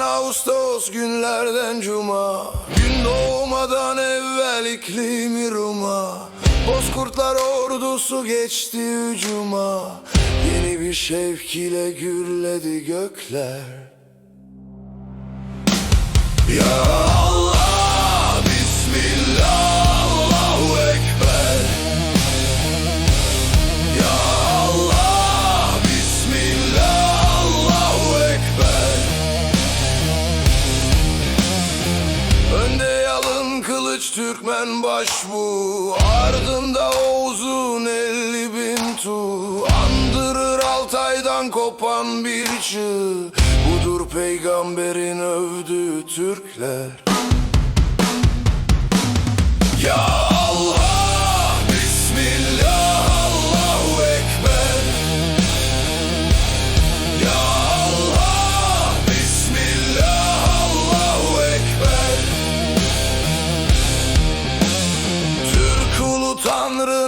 Ağustos günlerden cuma. Gün doğmadan evvel iklimi Ruma. Bozkurtlar ordusu geçti hücuma. Yeni bir şevk ile gürledi gökler. Ya kılıç Türkmen başbu Ardında Oğuz'un elli bin tu. Andırır Altay'dan kopan bir çığ Budur peygamberin övdüğü Türkler. Ya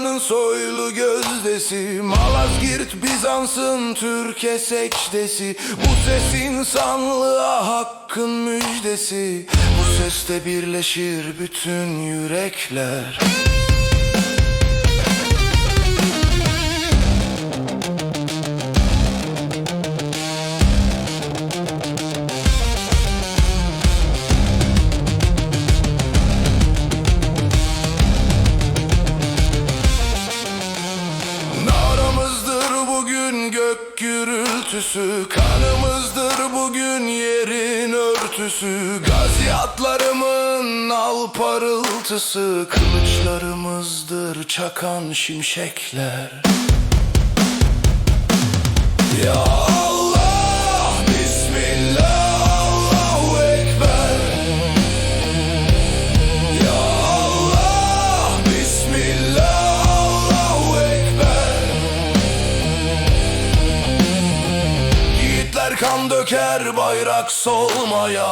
tanrının soylu gözdesi. Malazgirt Bizans'ın Türkiye secdesi. Bu ses insanlığa hakkın müjdesi. Bu seste birleşir bütün yürekler gürültüsü Kanımızdır bugün yerin örtüsü. Gaziatlarımın al parıltısı Kılıçlarımızdır çakan şimşekler kan döker bayrak solmaya.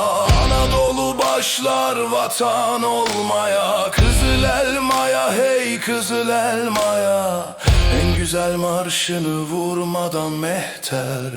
Anadolu başlar vatan olmaya. Kızıl elmaya hey kızıl elmaya. En güzel marşını vurmadan mehter